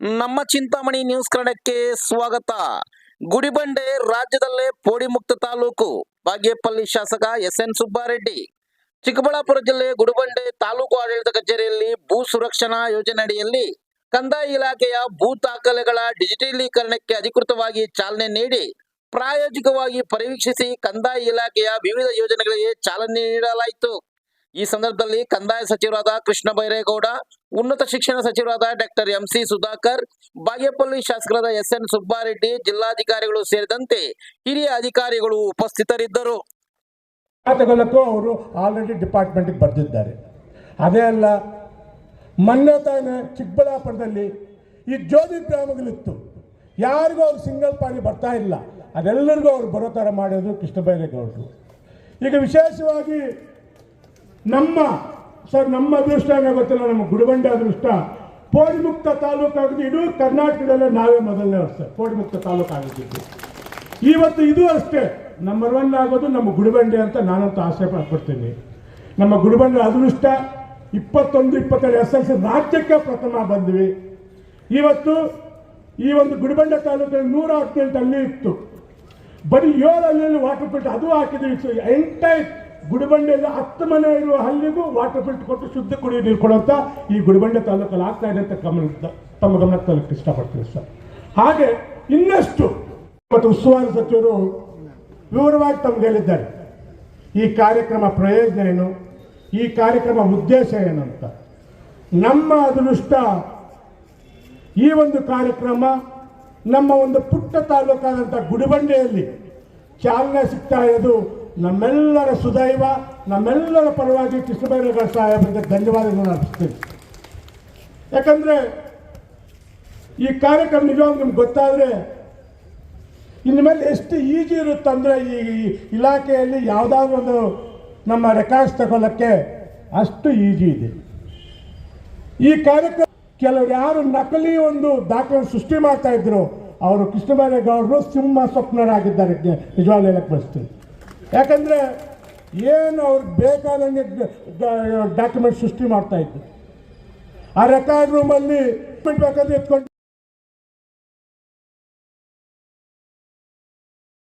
ನಮ್ಮ ಚಿಂತಾಮಣಿ ನ್ಯೂಸ್ ಕನ್ನಡಕ್ಕೆ ಸ್ವಾಗತ. ಗುಡಿಬಂಡೆ ರಾಜ್ಯದಲ್ಲೇ ಪೋಡಿ ಮುಕ್ತ ತಾಲೂಕು. ಬಾಗೇಪಲ್ಲಿ ಶಾಸಕ ಎಸ್ ಎನ್ ಸುಬ್ಬಾರೆಡ್ಡಿ. ಚಿಕ್ಕಬಳ್ಳಾಪುರ ಜಿಲ್ಲೆ ಗುಡಿಬಂಡೆ ತಾಲೂಕು ಆಡಳಿತ ಕಚೇರಿಯಲ್ಲಿ ಭೂ ಸುರಕ್ಷಣಾ ಯೋಜನೆ ಅಡಿಯಲ್ಲಿ ಕಂದಾಯ ಇಲಾಖೆಯ ಭೂ ದಾಖಲೆಗಳ ಡಿಜಿಟಲೀಕರಣಕ್ಕೆ ಅಧಿಕೃತವಾಗಿ ಚಾಲನೆ ನೀಡಿ ಪ್ರಾಯೋಜಿಕವಾಗಿ ಪರಿವೀಕ್ಷಿಸಿ ಕಂದಾಯ ಇಲಾಖೆಯ ವಿವಿಧ ಯೋಜನೆಗಳಿಗೆ ಚಾಲನೆ ನೀಡಲಾಯಿತು. ಈ ಸಂದರ್ಭದಲ್ಲಿ ಕಂದಾಯ ಸಚಿವರಾದ ಕೃಷ್ಣ ಬೈರೇಗೌಡ, ಉನ್ನತ ಶಿಕ್ಷಣ ಸಚಿವರಾದ doctor M C Sudhakar, Bagepalli ಶಾಸಕರಾದ ಎಸ್ ಎನ್ ಸುಬ್ಬಾರೆಡ್ಡಿ, ಜಿಲ್ಲಾಧಿಕಾರಿಗಳು ಸೇರಿದಂತೆ ಹಿರಿಯ ಅಧಿಕಾರಿಗಳು ಉಪಸ್ಥಿತರಿದ್ದರು. ತಗೊಳ್ಳಕ್ಕೂ ಅವರು ಆಲ್ರೆಡಿ ಡಿಪಾರ್ಟ್ಮೆಂಟಿಗೆ ಬರೆದಿದ್ದಾರೆ. ಅದೇ ಅಲ್ಲ, ಮೊನ್ನೆ ತಾನೇ ಚಿಕ್ಕಬಳ್ಳಾಪುರದಲ್ಲಿ ಈ ಜ್ಯೋತಿ ಗ್ರಾಮಗಳಿತ್ತು. ಯಾರಿಗೂ ಅವ್ರು ಸಿಂಗಲ್ ಪಾಡಿ ಬರ್ತಾ ಇಲ್ಲ. ಅದೆಲ್ಲರಿಗೂ ಅವ್ರು ಬರೋ ಥರ ಮಾಡೋದು ಕೃಷ್ಣ ಬೈರೇಗೌಡರು. ಈಗ ವಿಶೇಷವಾಗಿ ನಮ್ಮ, ಸರ್, ನಮ್ಮ ಅದೃಷ್ಟ ಏನೋ ಗೊತ್ತಿಲ್ಲ ನಮ್ಮ ಗುಡಿಬಂಡೆ ಅದೃಷ್ಟ? ಪೋಡಿಮುಕ್ತ ತಾಲೂಕಾಗಿದೆ ಇದು ಕರ್ನಾಟಕದಲ್ಲೇ ನಾವೇ ಮೊದಲನೇ ಸರ್ ಪೋಡಿ ಮುಕ್ತ ತಾಲೂಕು ಆಗಿದ್ದು. ಇವತ್ತು ಇದು ಅಷ್ಟೇ ನಂಬರ್ ಒನ್ ಆಗೋದು ನಮ್ಮ ಗುಡಬಂಡೆ ಅಂತ ನಾನಂತೂ ಆಸೆ ಪಡ್ತೀನಿ ನಮ್ಮ ಗುಡಬಂಡೆ ಅದೃಷ್ಟ, ಇಪ್ಪತ್ತೊಂದು, ಇಪ್ಪತ್ತೆರಡು ಎಸ್ ಎಲ್ ಸಿ ರಾಜ್ಯಕ್ಕೆ ಪ್ರಥಮ ಬಂದ್ವಿ. ಇವತ್ತು ಈ ಒಂದು ಗುಡಬಂಡೆ ತಾಲೂಕಿನಲ್ಲಿ ನೂರ ಹದಿನೆಂಟು ಅಲ್ಲಿ ಇತ್ತು. ಬರೀ ಏಳು ಅಲ್ಲಿ ವಾಟರ್ ಬಿಟ್ಟು ಅದು ಹಾಕಿದ್ವಿ ಎಂಟೈರ್ ಗುಡಿಬಂಡೆಯಲ್ಲಿ ಹತ್ತು ಮನೆ ಇರುವ ಹಳ್ಳಿಗೂ ವಾಟರ್ ಫಿಲ್ಟರ್ ಕೊಟ್ಟು ಶುದ್ಧ ಕುಡಿಯೋ ನೀರು ಕೊಡುವಂತ ಈ ಗುಡಿಬಂಡೆ ತಾಲೂಕಲ್ಲಿ ಆಗ್ತಾ ಇದೆ ಅಂತ ಗಮನ ತಮ್ಮ ಗಮನಕ್ಕೆ ತಲುಪಕ್ಕೆ ಇಷ್ಟಪಡ್ತೀನಿ ಸರ್. ಹಾಗೆ ಇನ್ನಷ್ಟು ಮತ್ತು ಉಸ್ತುವಾರಿ ಸಚಿವರು ವಿವರವಾಗಿ ತಮ್ಗೆ ಹೇಳಿದ್ದಾರೆ. ಈ ಕಾರ್ಯಕ್ರಮ ಪ್ರಯೋಜನ ಏನು? ಈ ಕಾರ್ಯಕ್ರಮ ಉದ್ದೇಶ ಏನು ಅಂತ? ನಮ್ಮ ಅದೃಷ್ಟ ಈ ಒಂದು ಕಾರ್ಯಕ್ರಮ ನಮ್ಮ ಒಂದು ಪುಟ್ಟ ತಾಲೂಕಾದಂಥ ಗುಡಿಬಂಡೆಯಲ್ಲಿ ಚಾಲನೆ ಸಿಗ್ತಾ ಇರೋದು ನಮ್ಮೆಲ್ಲರ ಸುದೈವ, ನಮ್ಮೆಲ್ಲರ ಪರವಾಗಿ ಕೃಷ್ಣಬೈರೇಗೌಡ ಸಾಹೇಬರಿಗೆ ಧನ್ಯವಾದಗಳನ್ನು ಅರ್ಪಿಸ್ತೀನಿ. ಯಾಕಂದರೆ ಈ ಕಾರ್ಯಕ್ರಮ ನಿಜವಾಗ್ಲೂ ನಿಮ್ಗೆ ಗೊತ್ತಾದರೆ ಇನ್ನು ಮೇಲೆ ಎಷ್ಟು ಈಜಿ ಇರುತ್ತಂದರೆ ಈ ಈ ಇಲಾಖೆಯಲ್ಲಿ ಯಾವುದಾದ್ರೂ ಒಂದು ನಮ್ಮ ರೆಕಾರ್ಡ್ಸ್ ತಗೊಳ್ಳೋಕ್ಕೆ ಅಷ್ಟು ಈಜಿ ಇದೆ. ಈ ಕಾರ್ಯಕ್ರಮ ಕೆಲವರು ಯಾರು ನಕಲಿ ಒಂದು ದಾಖಲೆ ಸೃಷ್ಟಿ ಮಾಡ್ತಾ ಇದ್ರು, ಅವರು ಕೃಷ್ಣಬೈರೇಗೌಡರು ಸಿಂಹ ಸ್ವಪ್ನರಾಗಿದ್ದಾರೆ. ನಿಜವಾಗ್ಲೂ ಹೇಳಕ್ಕೆ ಯಾಕಂದರೆ ಏನು ಅವ್ರಿಗೆ ಬೇಕಾದಂಗೆ ಡಾಕ್ಯುಮೆಂಟ್ ಸೃಷ್ಟಿ ಮಾಡ್ತಾ ಇದ್ದರು ಆ ರೆಕಾರ್ಡ್ ರೂಮಲ್ಲಿ ಬೇಕಾದ್ರೆ ಎತ್ಕೊಂಡು